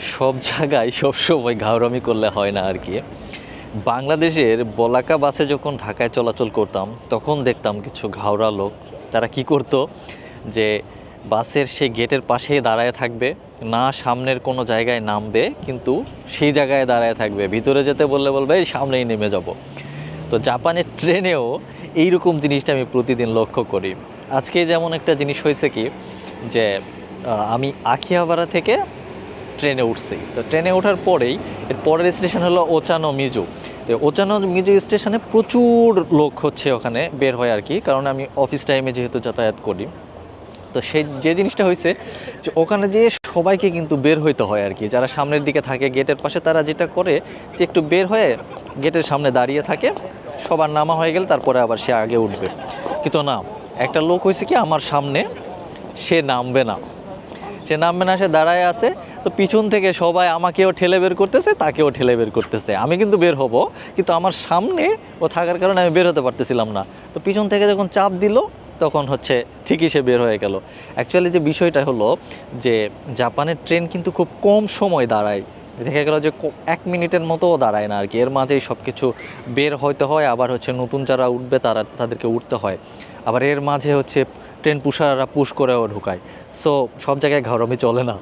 সব জায়গায় সবসময় ঘাওরামি করলে হয় না আর কি। বাংলাদেশের বলাকা বাসে যখন ঢাকায় চলাচল করতাম, তখন দেখতাম কিছু ঘাওড়া লোক। তারা কি করতো? যে বাসের সেই গেটের পাশেই দাঁড়ায় থাকবে, না সামনের কোনো জায়গায় নামবে, কিন্তু সেই জায়গায় দাঁড়ায় থাকবে। ভিতরে যেতে বললে বলবে, "এই সামনেই নেমে যাব। তো জাপানের ট্রেনেও এইরকম জিনিসটা আমি প্রতিদিন লক্ষ্য করি। আজকে যেমন একটা জিনিস হয়েছে কি, যে আমি আখিয়াবাড়া থেকে ট্রেনে উঠছি। তো ট্রেনে ওঠার পরেই এর পরের স্টেশন হলো ওচানো মিজু। তো ওচানো মিজু স্টেশনে প্রচুর লোক হচ্ছে ওখানে বের হয় আর কি, কারণ আমি অফিস টাইমে যেহেতু যাতায়াত করি। তো সেই যে জিনিসটা হয়েছে যে ওখানে যে সবাইকে কিন্তু বের হইতে হয় আর কি, যারা সামনের দিকে থাকে গেটের পাশে তারা যেটা করে যে একটু বের হয়ে গেটের সামনে দাঁড়িয়ে থাকে, সবার নামা হয়ে গেলে তারপরে আবার সে আগে উঠবে। কিন্তু না, একটা লোক হয়েছে কি আমার সামনে, সে নামবে না। সে নামবে না, সে দাঁড়ায় আছে, তো পিছন থেকে সবাই আমাকেও ঠেলে বের করতেছে, তাকেও ঠেলে বের করতেছে। আমি কিন্তু বের হব, কিন্তু আমার সামনে ও থাকার কারণে আমি বের হতে পারতেছিলাম না। তো পিছন থেকে যখন চাপ দিল, তখন হচ্ছে ঠিকই সে বের হয়ে গেল। অ্যাকচুয়ালি যে বিষয়টা হলো যে, জাপানের ট্রেন কিন্তু খুব কম সময় দাঁড়ায়। দেখা গেল যে এক মিনিটের মতো দাঁড়ায় না আর কি। এর মাঝেই সব কিছু বের হইতে হয়, আবার হচ্ছে নতুন যারা উঠবে তারা তাদেরকে উঠতে হয়। আবার এর মাঝে হচ্ছে ট্রেন পুষাররা পুশ করেও ঢুকায়। সো সব জায়গায় ঘরমি চলে না।